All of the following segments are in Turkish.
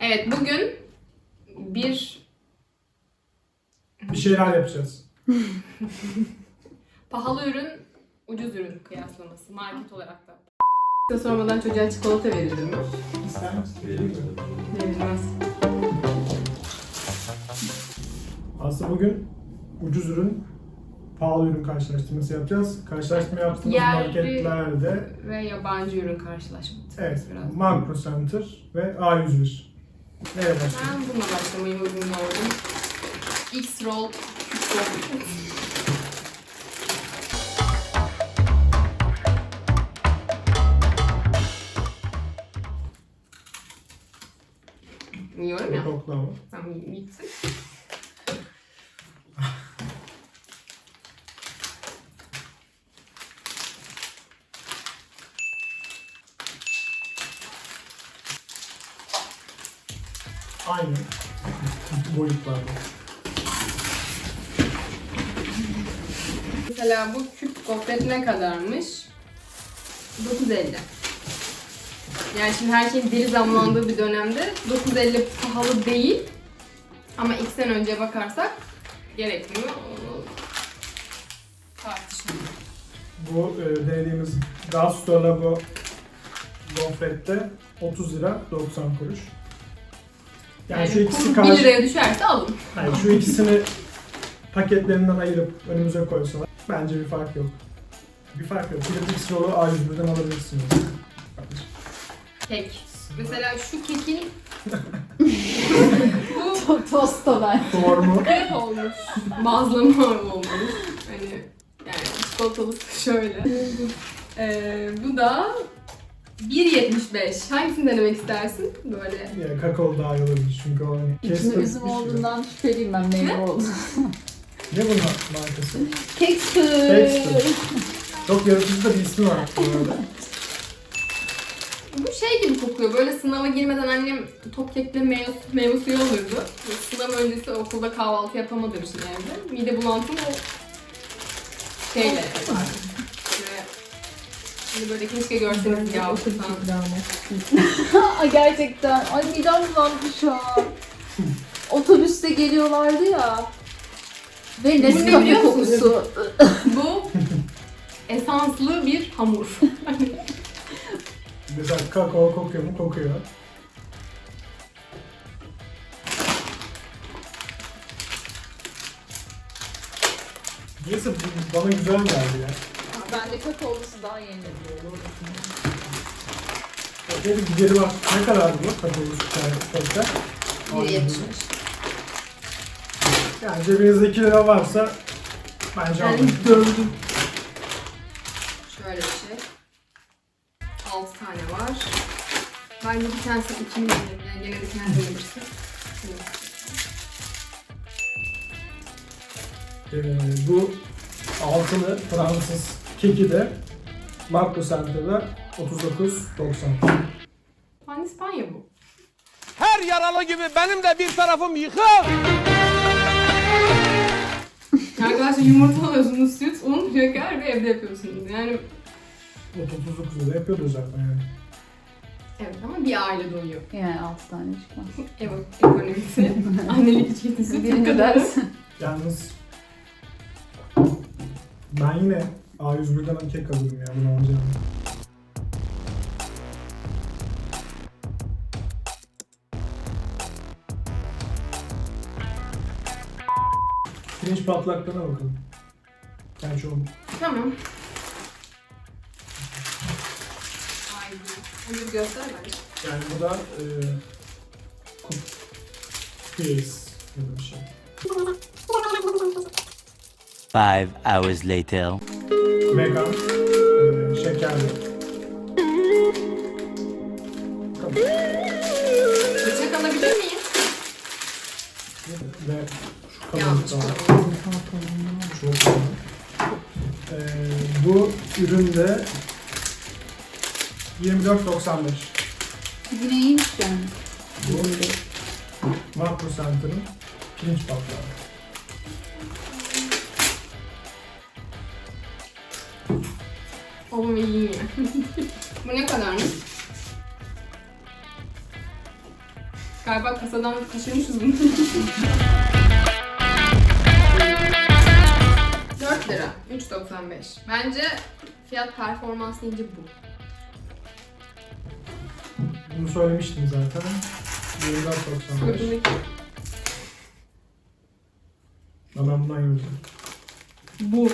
Evet bugün bir Bir şeyler yapacağız. pahalı ürün, ucuz ürün kıyaslaması market olarak da. Size sormadan çocuğa çikolata verilir mi? İster misin? Verilmez. Aslında bugün ucuz ürün, pahalı ürün karşılaştırması yapacağız. Karşılaştırma yaptığımız Yerli- marketlerde Ve yabancı ürün karşılaşması. evet, Biraz. Makro Center ve A101. Ben bununla başlamayı uygun gördüm. X-Roll Yiyorum ya. Kokla ama. Tamam gitsin. Boyutlarda. Mesela bu küp gofret ne kadarmış? 9.50. Yani şimdi her şeyin deli zamlandığı bir dönemde 9.50 pahalı değil. Ama ilk sene önce bakarsak gerekli mi? Bu e, denediğimiz Gastor Labo gofrette 30 lira 90 kuruş. Yani, Yani, şu ikisi kur 1 karşı... liraya düşerse alın. Yani şu ikisini paketlerinden ayırıp önümüze koysalar bence bir fark yok. Bir fark yok. Gidip X Roll'u A101'den alabilirsiniz. Kek. Mesela şu kekin Tosta ben. Formu. kek olmuş. Bazlama olmuş. Hani yani çikolatalı şöyle. Ee, bu da 1.75. Hangisini denemek istersin? Böyle Ya kakao daha iyi olabilir çünkü o hani İçinde üzüm gibi. olduğundan şüpheliyim ben meyve oldu. Ne bunun markası? Kekstır. Kekstır. Çok yaratıcı da bir ismi var bu arada. Bu şey gibi kokuyor. Böyle sınava girmeden annem top kekle meyve, meyve suyu. Böyle Sınav öncesi okulda kahvaltı yapamadığım için evde. Mide bulantım o şeyle Şimdi böyle keşke görseniz ya. Aa, Gerçekten. Ay midem bulandı şu an. Otobüste geliyorlardı ya. Ve ne Nescafe biliyor kokusu. Bu esanslı bir hamur. Mesela kakao kokuyor mu? Kokuyor. Neyse bu bana güzel geldi ya. Bence kakaolusu daha yenilebilir. Böyle bir gideri var. Ne kadar bu kakaolu sütler? 1.75. Yani cebinizde 2 lira varsa bence Yani alın. Şöyle bir şey. 6 tane var. Bence bir tanesi 2 milyon. Yani gene de kendi alırsa. Ee, bu altılı Fransız keki de Marco Center'da 39.90. Pandispanya bu. Her yaralı gibi benim de bir tarafım yıkık. Arkadaşlar yumurta alıyorsunuz, süt, un, şeker ve evde yapıyorsunuz. Yani 39 lira yapıyordu zaten yani. evet ama bir aile doyuyor. Yani 6 tane çıkmaz. Ev ekonomisi, annelik içgüdüsü, Birini kadar. dersin. Yalnız ben yine A101'den kek alırım ya bunu alacağım. Pirinç patlaklarına bakalım. Ben çoğum. Tamam. Ay bu. Onu bir göster bence. Yani bu da e, cook case gibi bir şey. Five hours later. Vegan, e, şekerli. Tamam. Bıçak alabilir miyim? Ve şu var. Çok kalın. Ee, bu üründe 24.95. Yine iyiymiş yani. Bu Makro Center'ın pirinç patlağı. Oğlum iyiyim ya. bu ne kadarmış? Galiba kasadan kaçırmışız bunu. 4 lira. 3.95. Bence fiyat performans deyince bu. Bunu söylemiştim zaten. 24.95. Ödülük. Ama ben bundan gördüm. Bu.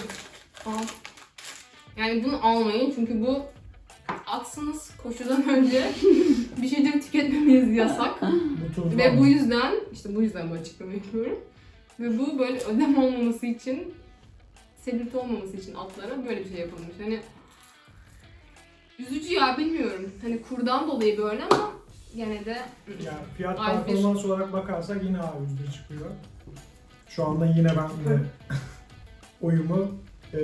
Al. Yani bunu almayın çünkü bu atsınız koşudan önce bir şeyleri tüketmemeniz yasak. Bu Ve bu yüzden, işte bu yüzden bu açıklamayı yapıyorum. Ve bu böyle ödem olmaması için, selülit olmaması için atlara böyle bir şey yapılmış. Hani üzücü ya bilmiyorum. Hani kurdan dolayı böyle ama gene de Yani fiyat A101. performans olarak bakarsak yine A101 çıkıyor. Şu anda yine ben de oyumu e,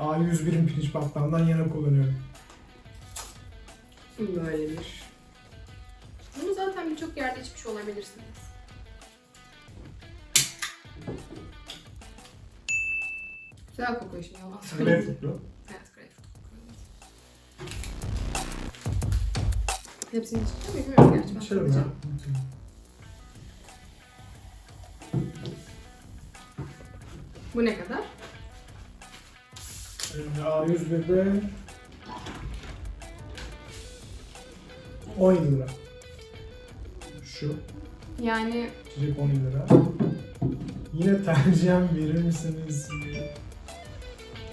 A101'in pirinç battandan yana kullanıyorum. böyle bir. Bunu zaten birçok yerde içmiş olabilirsiniz. Güzel kokuyor şimdi yalan söyleyeyim. Greyfurtlu. Evet, greyfurt. Hepsini içeceğim mi bilmiyorum gerçi. Ben İçerim ya. bakacağım. Bu ne kadar? E, A101'de 17 lira. Şu Yani içecek 17 lira. Yine tercihen verir misiniz?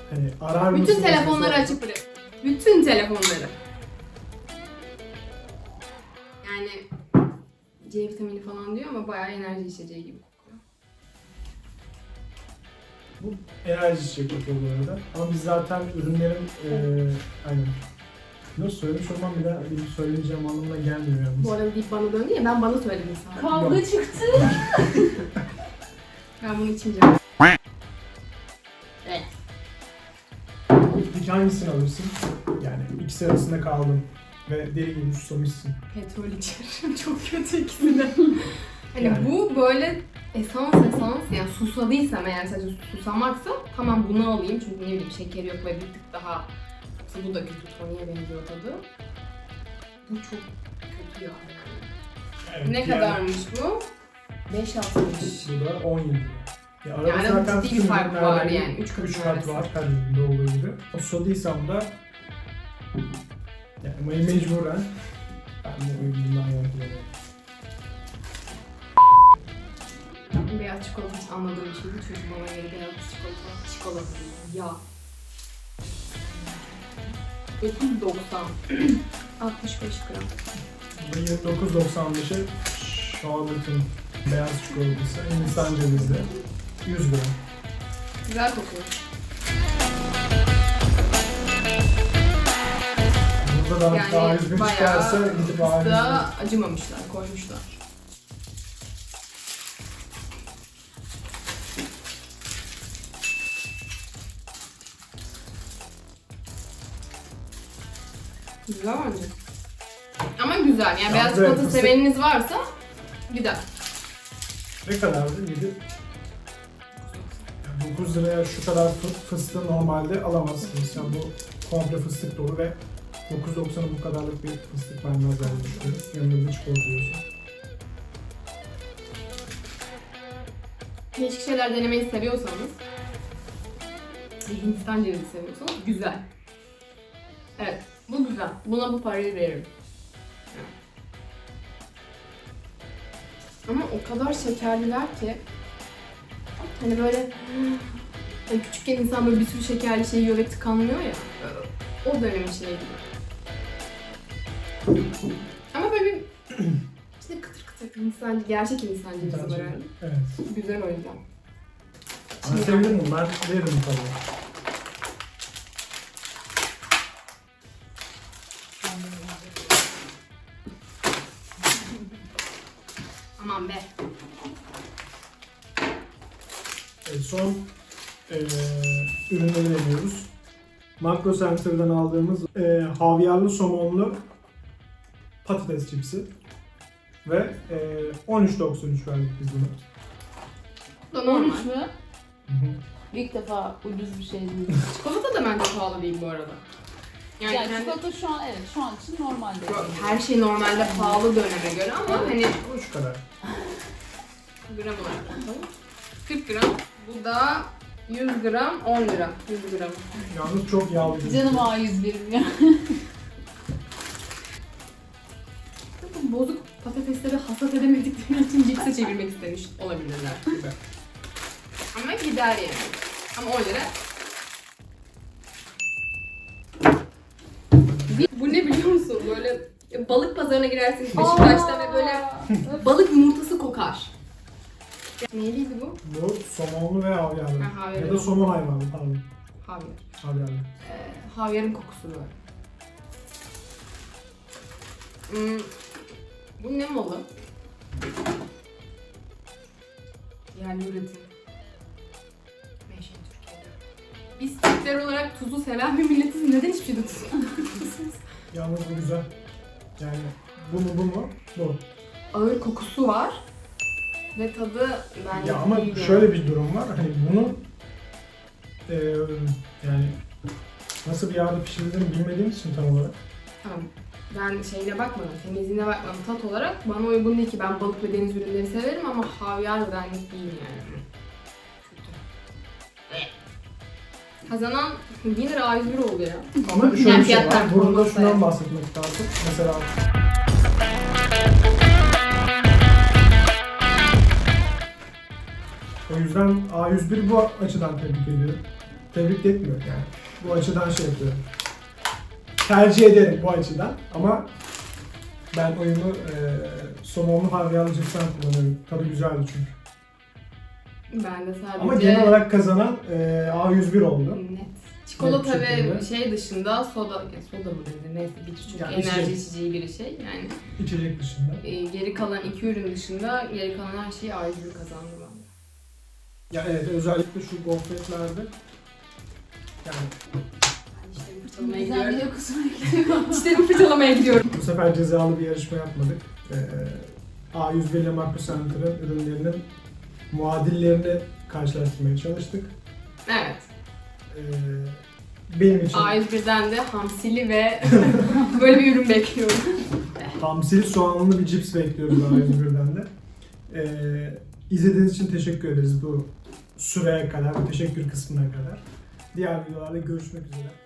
Hani arar mısınız? bütün telefonları açık bırak. Bütün telefonları. Yani C vitamini falan diyor ama bayağı enerji içeceği gibi. Bu enerji içecek bu arada. Ama biz zaten ürünlerin eee aynen. Nasıl söylemiş olmam bir daha benim söyleyeceğim anlamına gelmiyor yalnız. Bu arada deyip bana döndü ya ben bana söyledim sana. Kavga Yok. çıktı. Ben bunu içmeyeceğim. Evet. Peki hangisini alırsın? Yani ikisi arasında kaldın ve deli gibi susamışsın. Petrol içerim. Çok kötü ikisi de. hani Yani. bu böyle esans esans yani susadıysam eğer sadece susamaksa tamam bunu alayım çünkü ne bileyim şekeri yok ve bir tık daha bu da kötü toniğe benziyor tadı. Bu çok kötü ya. Evet, Ne yani kadarmış bu? 5.60. Bu da 17 lira. Ya arada Yani zaten ciddi bir fark var yani, üç katı üç kat arası. var her üründe olduğu gibi. O susadıysam da yani mecburen ben bu üründen yana Beyaz çikolata hiç anladığım şeydi çünkü bana göre beyaz çikolata çikolata değil, yağ. 9.90 65 gram. Bu 29.95'e Charlotte'ın beyaz çikolatası Hindistan cevizli 100 gram. Güzel kokuyor. Burada da Yani daha 101 bayağı çıkarsa gidip A101 fıstığa acımamışlar, koymuşlar. Güzel bence. Ama güzel. Yani beyaz evet, çikolata fıstık- seveniniz varsa güzel. ne kadardı? 7 yani 9 liraya şu kadar fı- fıstığı normalde alamazsınız. Yani bu komple fıstık dolu ve 9.90'a bu kadarlık bir fıstık vermez diye düşünüyorum. Yanında da çikolata yiyorsun. Değişik şeyler denemeyi seviyorsanız Hindistan cevizi seviyorsanız güzel. Evet, bu güzel. Buna bu parayı veririm. Ama o kadar şekerliler ki hani böyle hani küçükken insan böyle bir sürü şekerli şey yiyor ve tıkanmıyor ya. O dönem içine gidiyor. Ama böyle bir işte kıtır kıtır Hindistan, gerçek Hindistan cevizi var herhalde. Evet. Güzel o yüzden. Ben sevdim bunu. Ben veririm tabii. Son eee ürünleri deniyoruz. Makro Center'dan aldığımız eee havyarlı somonlu patates cipsi. Ve eee 13.93 verdik biz bunu. Bu da normal. 13 mü? Hı hı. İlk defa ucuz bir şey değil. Çikolata da bence pahalı değil bu arada. Yani, Yani kendi- çikolata şu an evet şu an için normal değil. her şey normalde pahalı döneme göre ama hani Bu şu kadar. gram olarak bakalım. 40 gram. Bu da 100 gram 10 lira. 100 gram. Yalnız çok yağlı. Canım A101'im ya. Bu bozuk patatesleri hasat edemedikleri için cipse çevirmek istemiş olabilirler gibi. Ama gider yani. Ama 10 lira. Bu ne biliyor musun? Böyle balık pazarına girersin Beşiktaş'ta ve böyle balık yumurtası kokar. Neyliydi bu? Bu somonlu ve havyarlı. Ha, havyarlı. Ya da somon hayvanlı pardon. Havyar. Havyarlı. Ee, havyarın kokusu var. Hmm, bu ne malı? Yerli üretim. Menşe Türkiye'de. Biz Türkler olarak tuzu seven bir milletiz. Neden hiçbir şeyde tuz Yalnız bu güzel. Yani bu mu bu mu? Bu. Ağır kokusu var. Ve tadı bence Ya ama iyi yani. şöyle bir durum var. Hani bunu eee yani nasıl bir yağda pişirdiğini bilmediğim için tam olarak. Tamam. Ben şeyine bakmadım, temizliğine bakmadım. Tat olarak bana uygun değil ki. Ben balık ve deniz ürünleri severim ama havyar benlik değil yani. Kazanan winner A101 oldu ya. Ama şöyle bir şey var. Burada performans şundan bahsetmek lazım. Mesela O yüzden A101 bu açıdan tebrik ediyorum. Tebrik etmiyor yani. Bu açıdan şey yapıyorum. Tercih ederim bu açıdan ama ben oyunu e, somonlu havyarlı cipsen kullanıyorum. Tadı güzeldi çünkü. Ben de sadece... Ama genel olarak kazanan e, A101 oldu. Net. Çikolata Net ve şey dışında soda, ya soda mı denir neyse bir küçük Yani enerji içecek. içeceği bir şey yani. İçecek dışında. e, geri kalan iki ürün dışında geri kalan her şeyi A101 kazandı bence. Ya evet özellikle şu gofretlerde yani fırçalamaya Güzel gidiyorum. bir dokusuna gidiyor. Dişlerimi fırçalamaya gidiyorum. Bu sefer cezalı bir yarışma yapmadık. Ee, A101 ile Makro Center'ın ürünlerinin muadillerini karşılaştırmaya çalıştık. Evet. Ee, benim için A101'den de hamsili ve böyle bir ürün bekliyorum. hamsili soğanlı bir cips bekliyoruz A101'den de. Ee, izlediğiniz için teşekkür ederiz bu süreye kadar, teşekkür kısmına kadar. Diğer videolarda görüşmek üzere.